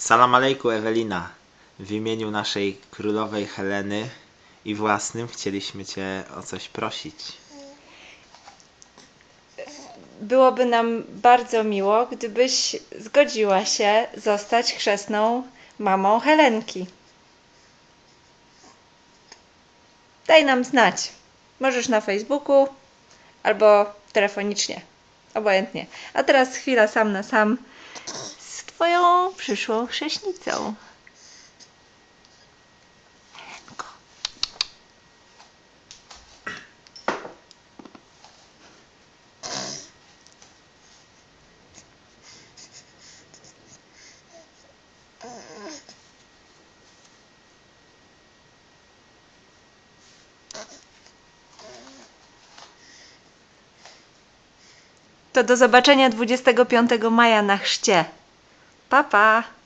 Salam alejku Ewelina. W imieniu naszej królowej Heleny i własnym chcieliśmy Cię o coś prosić. Byłoby nam bardzo miło, gdybyś zgodziła się zostać chrzestną mamą Helenki. Daj nam znać. Możesz na Facebooku albo telefonicznie. Obojętnie. A teraz chwila sam na sam Twoją przyszłą chrześnicą. To do zobaczenia 25 maja na chrzcie. Pa, pa.